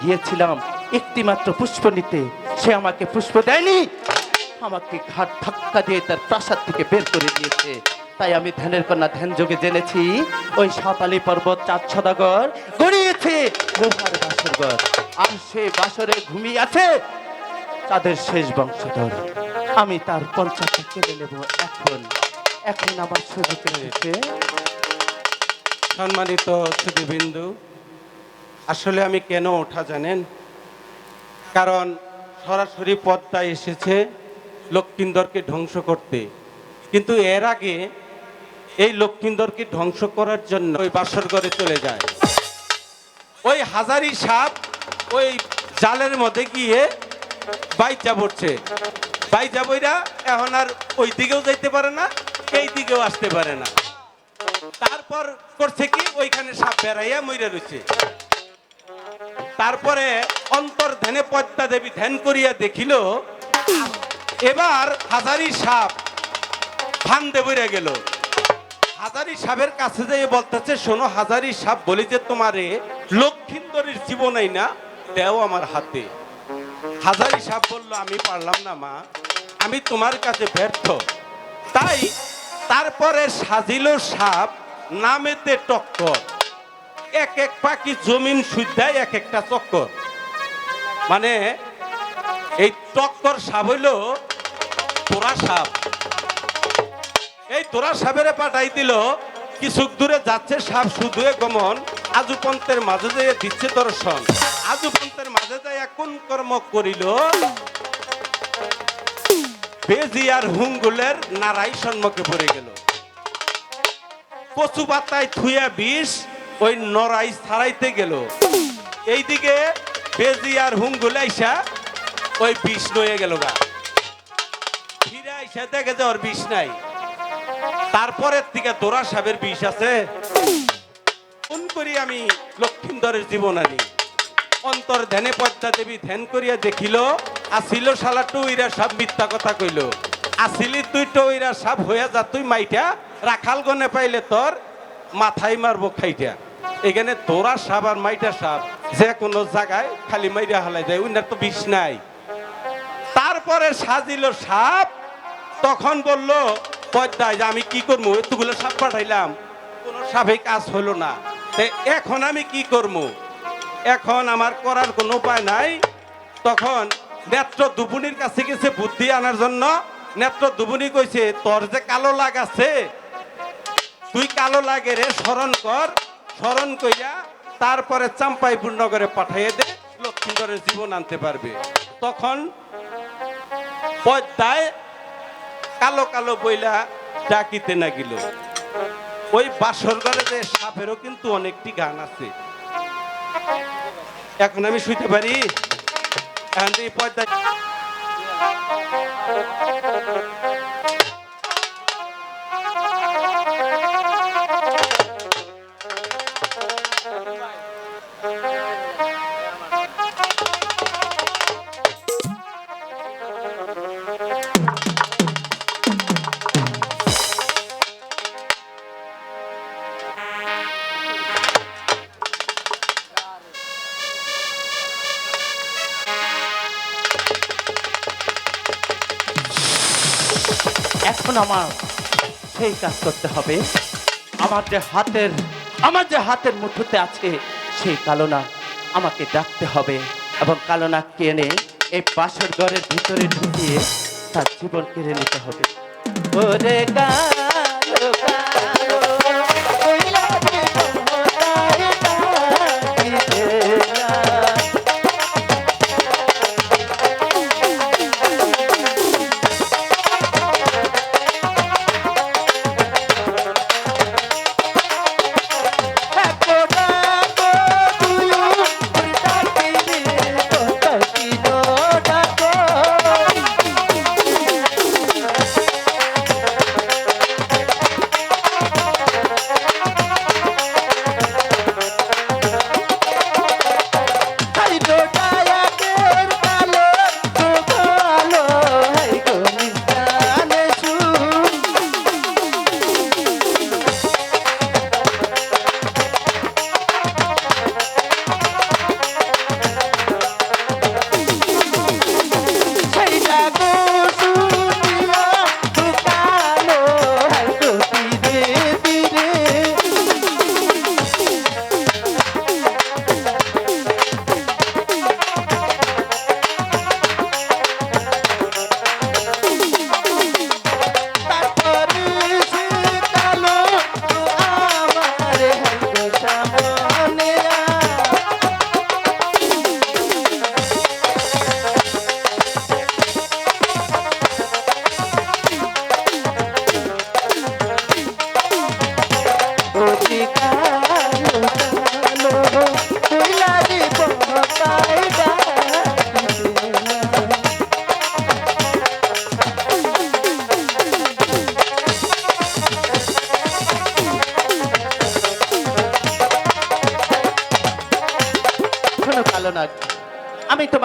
গিয়েছিলাম একটি মাত্র পুষ্প নিতে সে আমাকে পুষ্প দেয়নি। আমাকে ঘাট ধাক্কা দিয়ে তার প্রাসাদ থেকে বের করে দিয়েছে। তাই আমি ধ্যানের কন্যা ধ্যান যোগে জেনেছি, ওই সাতালি পর্বত চাঁদ সদাগর গড়িয়েছে লোহার বাসরগর আর সে বাসরে ঘুমিয়ে আছে তাদের শেষ বংশধর। আমি তার পঞ্চাশটা কেড়ে নেব এখন। এখন আমার সুযোগ রয়েছে সম্মানিত সুদীবিন্দু আসলে আমি কেন ওঠা জানেন? কারণ সরাসরি পদ্মায় এসেছে লক্ষ্মীন্দরকে ধ্বংস করতে। কিন্তু এর আগে এই লক্ষ্মীন্দরকে ধ্বংস করার জন্য ওই বাসরঘরে চলে যায়। ওই হাজারি সাপ ওই জালের মধ্যে গিয়ে বাইচা পড়ছে। বাইচা বইরা এখন আর ওই দিকেও যাইতে পারে না এই দিকেও আসতে পারে না। তারপর করছে কি? ওইখানে সাপ বেড়াইয়া মইরা রয়েছে তারপরে অন্তর ধ্যানে পদ্মা দেবী ধ্যান করিয়া দেখিল, এবার হাজারি সাপ ফান্দে বইরা গেল। হাজারি সাপের কাছে যেয়ে বলতেছে, শোনো, হাজারি সাপ বলি যে তোমারে লক্ষিন্দরের জীবনাই না দেও আমার হাতে। হাজারি সাপ বলল, আমি পারলাম না মা, আমি তোমার কাছে ব্যর্থ। তাই তারপরে সাজিল সাপ নামেতে টক্কর। এক এক পাখি জমিন সুদ্ধায় এক একটা চক্কর। মানে এই টক্কর সাপ হইল তোরা সাপ। এই তোরা সাপেরে পাঠাই দিল কিছু দূরে যাচ্ছে সাপ শুধু গমন আজুপন্থের মাঝে যেয়ে দিচ্ছে দর্শন। আজুপন্থের মাঝে যায় কোন কর্ম করিল? বেজি আর হুঙ্গুলের নারাই সম্মুখে পড়ে গেল। কচু পাতায় থুয়া বিষ ওই নরাই ছাড়াইতে গেল। এইদিকে বেজি আর হুঙ্গুল আইসা ওই বিষ নয়ে গেল গা। ফিরে আইসা দেখে যে ওর বিষ নাই। তারপরের দিকে তোরা সাহেবের বিষ আছে। কোন করি আমি লক্ষিন্দরের জীবন আনি অন্তর ধ্যানে পদ্মা দেবী ধ্যান করিয়া দেখিল, আসিল শালা টুইরা সব মিথ্যা কথা কইল। আসিলি তুই টুইরা সাপ হইয়া যা, তুই মাইটা রাখাল গনে পাইলে তোর মাথায় মারবো খাইটা। এখানে তোরা সাপ আর মাইটা সাপ, যে কোনো জায়গায় খালি মাইরা হালাই যায় উনার তো বিষ নাই। তারপরে সাজিল সাপ, তখন বলল, পদ্মায় যে আমি কি করব এতগুলো সাপ পাঠাইলাম, কোনো সাপে কাজ হলো না। এখন আমি কি করব এখন আমার করার কোনো উপায় নাই। তখন নেত্র দুপুনির কাছে গেছে বুদ্ধি আনার জন্য। নেত্র দুপুনি কইছে, তোর যে কালো লাগ আছে, তুই কালো লাগে রে, স্মরণ কর। স্মরণ কইয়া তারপরে চাম্পাই পূর্ণগরে পাঠাইয়ে দে লক্ষ্মীগরের জীবন আনতে পারবে। তখন পদ্মায় কালো কালো বইলা ডাকিতে না গেল ওই বাসর ঘরে যে সাপেরও কিন্তু অনেকটি গান আছে। এখন আমি শুইতে পারি? এখন এই আমার সেই কাজ করতে হবে। আমার যে হাতের, আমার যে হাতের মুঠোতে আছে সেই কালোনা আমাকে ডাকতে হবে এবং কালোনা কেনে এই পাশের ঘরের ভিতরে ঢুকিয়ে তার জীবন কেড়ে নিতে হবে। ওরে কালো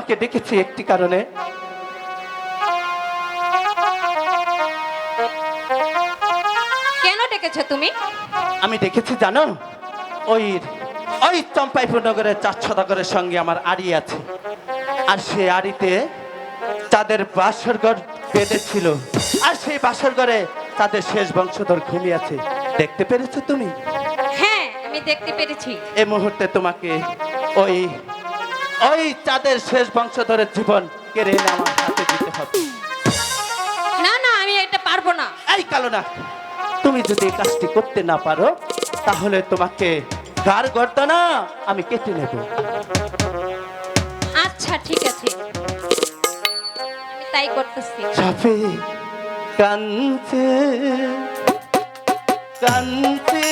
আমি তোমাকে ডেকেছি একটি কারণে। কেন ডেকেছো তুমি? আমি দেখেছি জানো? ওই ওই চম্পাইপুর নগরের চার সদাগরের সঙ্গে আমার আড়ি আছে। আর সে আড়িতে তাদের বাসর ঘর বেঁধেছিল। আর সেই বাসর ঘরে তাদের শেষ বংশধর ঘুমিয়ে আছে। দেখতে পেরেছ তুমি? হ্যাঁ আমি দেখতে পেরেছি। এই মুহূর্তে তোমাকে ওই ওই চাঁদের শেষ বংশধরের জীবন কেড়ে এনে আমার হাতে দিতে হবে। না না আমি এটা পারব না। এই কালো না তুমি যদি এই কাজটি করতে না পারো তাহলে তোমাকে গার গর্দনা আমি কেটে নেব। আচ্ছা ঠিক আছে। আমি তাই করতেছি। কানতে কানতে কানতে।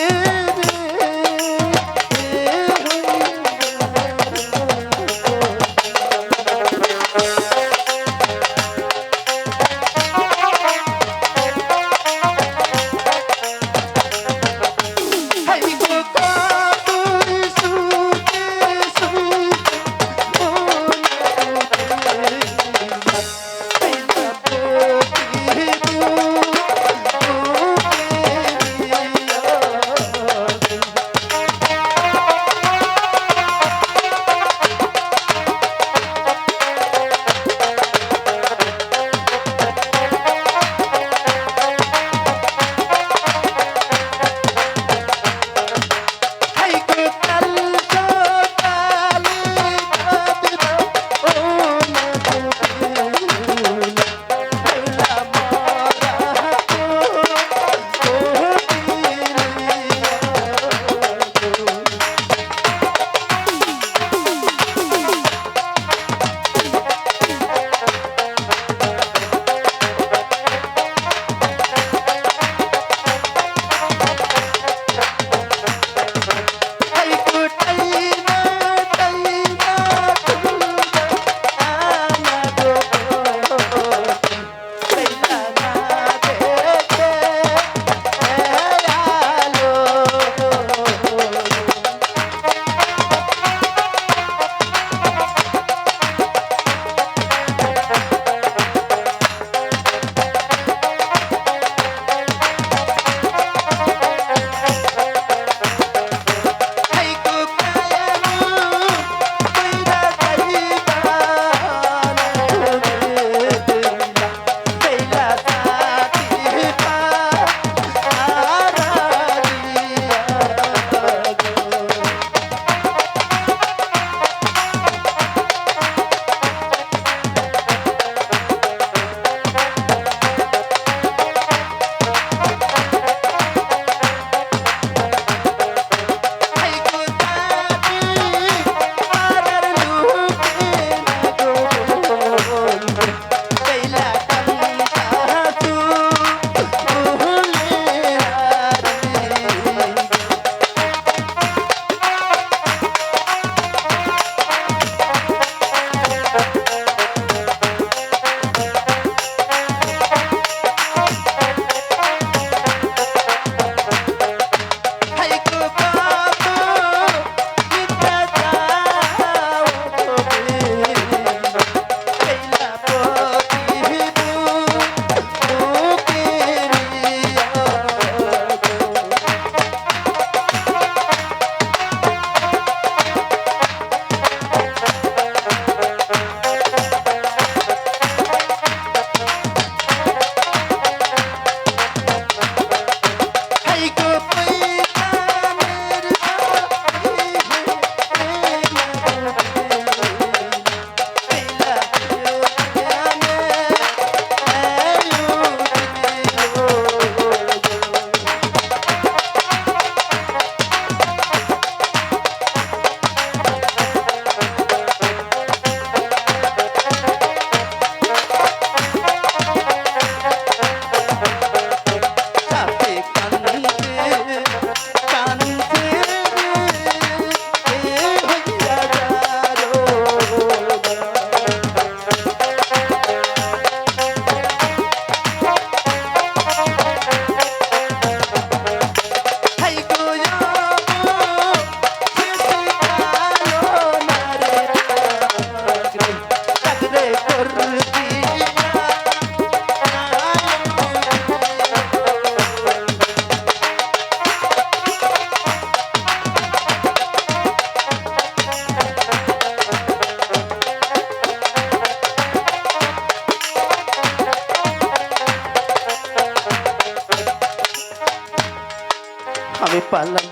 আমি পারলাম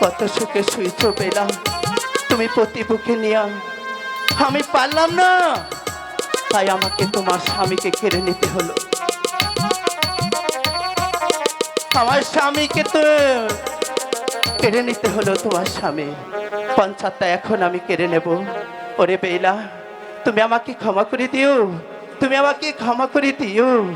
কত সুখে শুয়েছ পেলাম, তুমি প্রতি বুকে নিয়ে। আমি পারলাম না। তাই আমাকে তোমার স্বামীকে কেড়ে নিতে হলো। আমার স্বামীকে তো কেড়ে নিতে হলো তোমার স্বামী। পঞ্চায়েতটা এখন আমি কেড়ে নেব। ওরে বেলা। তুমি আমাকে ক্ষমা করে দিও। তুমি আমাকে ক্ষমা করে দিও।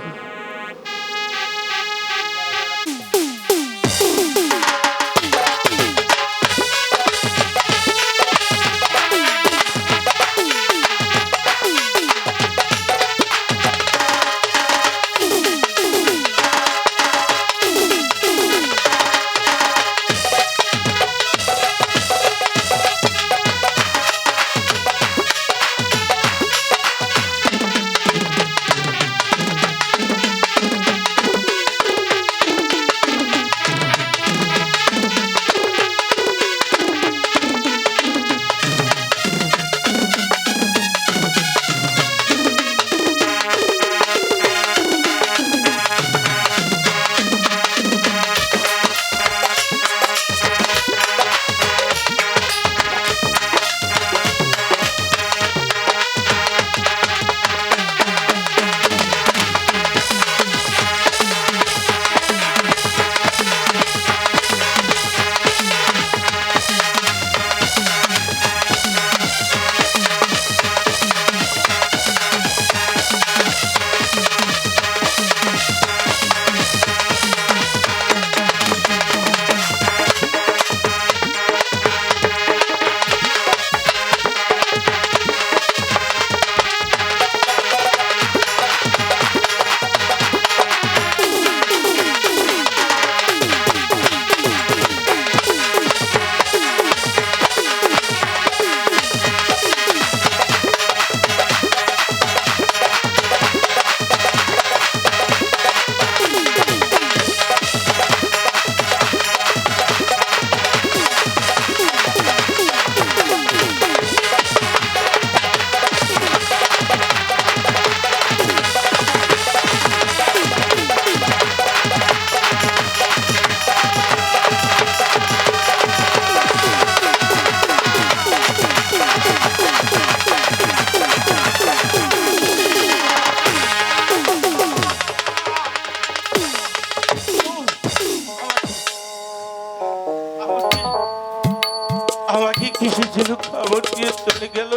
জন্য খবর দিয়ে চলে গেল।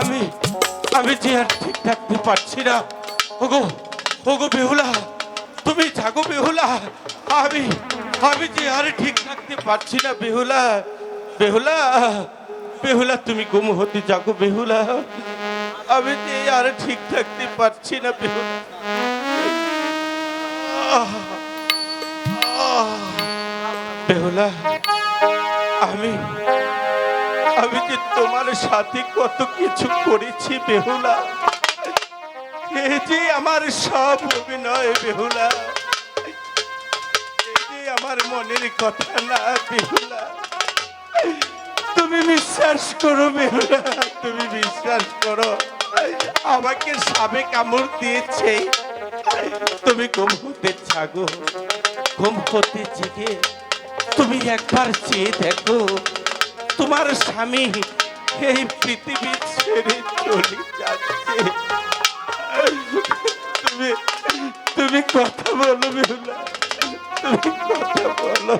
আমি আমি যে আর ঠিক থাকতে পারছি না। ওগো ওগো বেহুলা, তুমি জাগো বেহুলা। আমি আমি যে আর ঠিক থাকতে পারছি না বেহুলা বেহুলা বেহুলা, তুমি গুম হতে জাগো বেহুলা। আমি যে আর ঠিক থাকতে পারছি না বেহুলা। বেহুলা আমি আমি যে তোমার সাথে কত কিছু করেছি বেহুলা? আমার সব অভিনয় বেহুলা। আমার মনের কথা না বেহুলা। তুমি বিশ্বাস করো বেহুলা, তুমি বিশ্বাস করো। আমাকে সাবে কামড় দিয়েছে। তুমি ঘুম হতে ছাগো ঘুম হতে জেগে। তুমি একবার চেয়ে দেখো, তোমার স্বামী এই পৃথিবী ছেড়ে চলে যাচ্ছে। তুমি তুমি কথা বলো তুমি কথা বলো।